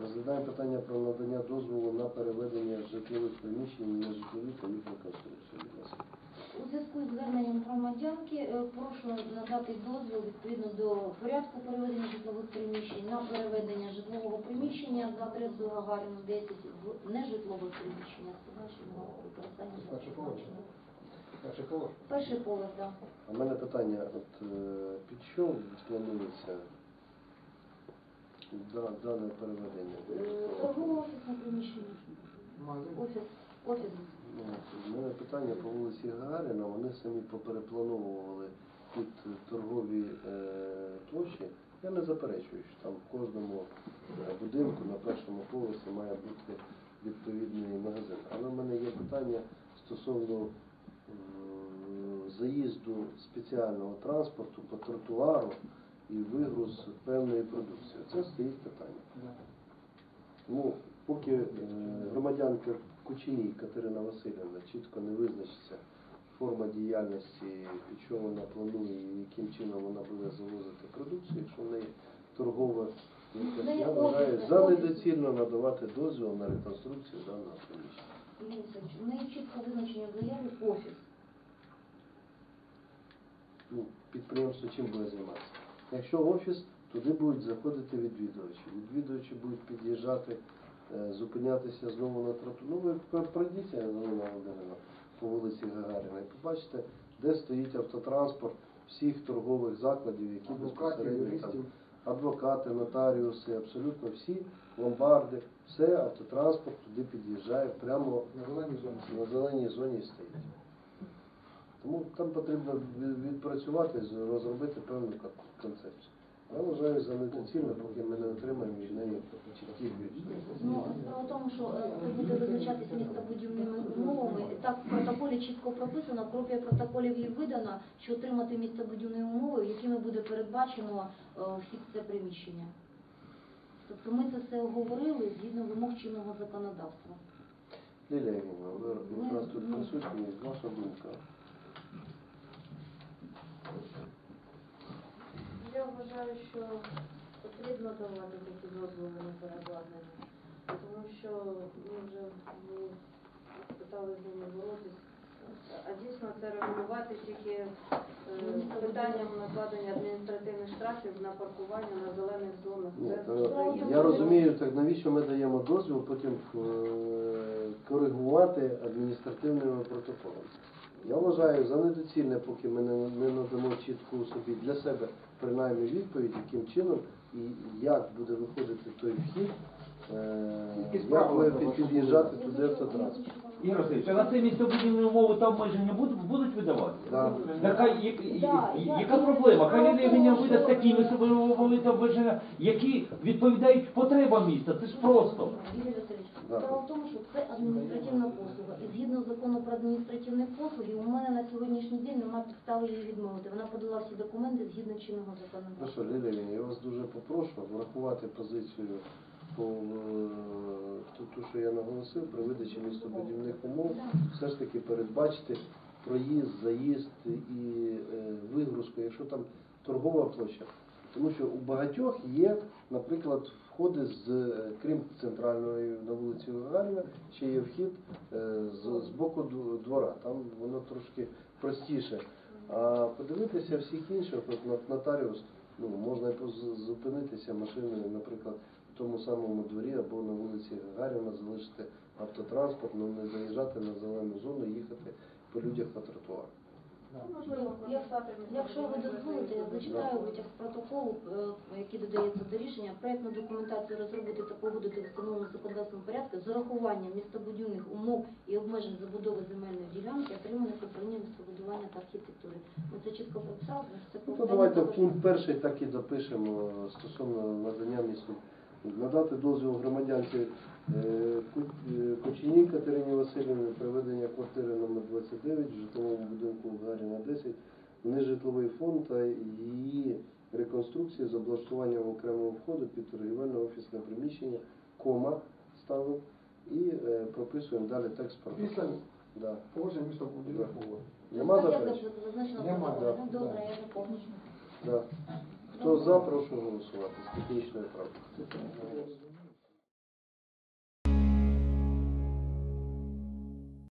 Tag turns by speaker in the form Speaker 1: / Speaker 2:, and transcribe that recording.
Speaker 1: Розглядаємо питання про надання дозволу на переведення житлових приміщень в нежитлові та їх реконструкцію.
Speaker 2: У зв'язку з зверненням громадянки е, прошу надати дозвіл відповідно до порядку переведення житлових приміщень на переведення житлового приміщення за адресою Гагаріна 10 в нежитлове приміщення з подальшим використанням.
Speaker 3: Перший поверх. Перший поверх.
Speaker 2: Перший поверх, так.
Speaker 1: А в мене питання, от е, під що планується да- дане переведення?
Speaker 2: Е, Торгово-офісне приміщення. Офіс. Офіс.
Speaker 1: Ну, У мене питання по вулиці Гагаріна, вони самі попереплановували під торгові е, площі. Я не заперечую, що там в кожному е, будинку на першому поверсі має бути відповідний магазин. Але в мене є питання стосовно е, заїзду спеціального транспорту по тротуару і вигруз певної продукції. Це стоїть питання.
Speaker 3: Да.
Speaker 1: Ну, поки е, громадянка Кучиній Катерина Васильівна чітко не визначиться форма діяльності, під що вона планує і яким чином вона буде завозити продукцію, якщо в неї торгова якась,
Speaker 2: неї
Speaker 1: я вважаю за недоцільно надавати дозвіл на реконструкцію даного приміщення.
Speaker 2: У неї чітко визначення в заяві офіс.
Speaker 1: Ну, підприємство чим буде займатися? Якщо офіс, туди будуть заходити відвідувачі. Відвідувачі будуть під'їжджати, е, зупинятися знову на троту. Ну ви пр- пройдіться, Галина Володимирівна, по вулиці Гагаріна і побачите, де стоїть автотранспорт всіх торгових закладів, які безпосередньо там адвокати, нотаріуси, абсолютно всі, ломбарди, все автотранспорт туди під'їжджає прямо
Speaker 3: На зеленій зоні.
Speaker 1: на зеленій зоні стоїть. Тому там потрібно відпрацювати, розробити певну концепцію. Я вважаю за недоцільно, поки ми не отримаємо від неї чітких відповідей.
Speaker 2: Ну, справа в тому, що це буде визначатися містобудівними умовами. Так в протоколі чітко прописано, копія протоколів є видана, що отримати містобудівні умови, якими буде передбачено е, вхід в це приміщення. Тобто ми це все оговорили згідно вимог чинного законодавства.
Speaker 1: Лілія Євгенівна, ви якраз тут присутні, ваша думка.
Speaker 4: Я вважаю, що потрібно давати такі дозволи на переобладнання, тому що ми вже ну, питали з ними боротись. А дійсно це регулювати тільки е, питанням накладення адміністративних штрафів на паркування на зелених зонах.
Speaker 1: Ні,
Speaker 4: Це
Speaker 1: то я розумію, так навіщо ми даємо дозвіл потім е, коригувати адміністративними протоколами. Я вважаю за недоцільне, поки ми не, не надамо чітку собі для себе принаймні відповідь, яким чином і як буде виходити той вхід, е, як буде під- під'їжджати туди автотранспорт.
Speaker 5: Ігор Васильович, а на це містобудівні умови там майже не будуть, будуть видавати?
Speaker 1: Да.
Speaker 5: Така, я- я-
Speaker 2: я-
Speaker 5: яка проблема? Мені
Speaker 2: що-
Speaker 5: видасть такі містобудівні обмеження, які відповідають потребам міста. Це ж просто.
Speaker 2: Васильович,
Speaker 1: Да.
Speaker 2: Справа в тому, що це адміністративна послуга. І згідно закону про адміністративні послуги, у мене на сьогоднішній день немає підстави її відмовити. Вона подала всі документи згідно чинного
Speaker 1: Ну що, Лілія, Євгенівна, я вас дуже попрошу врахувати позицію по е, ту, що я наголосив, при видачі містобудівних умов, все ж таки передбачити проїзд, заїзд і е, вигрузку, якщо там торгова площа. Тому що у багатьох є, наприклад, входи з е, крім центральної на вулиці Гагаріна, ще є вхід е, з, з боку двора. Там воно трошки простіше. А подивитися всіх інших, от нотаріус, ну можна зупинитися машиною, наприклад, в тому самому дворі або на вулиці Гагаріна, залишити автотранспорт, ну не заїжджати на зелену зону, їхати по людях по тротуару.
Speaker 3: Да.
Speaker 4: можливо
Speaker 2: Як- Якщо ви дозволите, я зачитаю витяг з протоколу, е, який додається до рішення, проєктну документацію розробити та погодити в встановленому законодавством порядку з урахуванням містобудівних умов і обмежень забудови земельної ділянки, отриманих управлінням містобудування та архітектури. Ми це чітко прописали, тому що це
Speaker 1: Ну, то давайте пункт перший так і допишемо е, стосовно надання місту. Надати дозвіл громадянці е, Ку- е, Катерині Васильівні приведення квартири номер 29 в житловому будинку Гаріна 10 в нежитловий фонд та її реконструкції з облаштуванням окремого входу під торгівельне офісне приміщення, кома ставимо і е, прописуємо далі текст
Speaker 3: Після
Speaker 1: протоколу. Да.
Speaker 3: погодження містобудівних умов.
Speaker 1: Нема заперечень?
Speaker 3: Нема,
Speaker 1: да,
Speaker 2: Ну, Добре,
Speaker 3: да.
Speaker 2: я заповню.
Speaker 1: Да. Хто за, прошу голосувати з технічною правкою.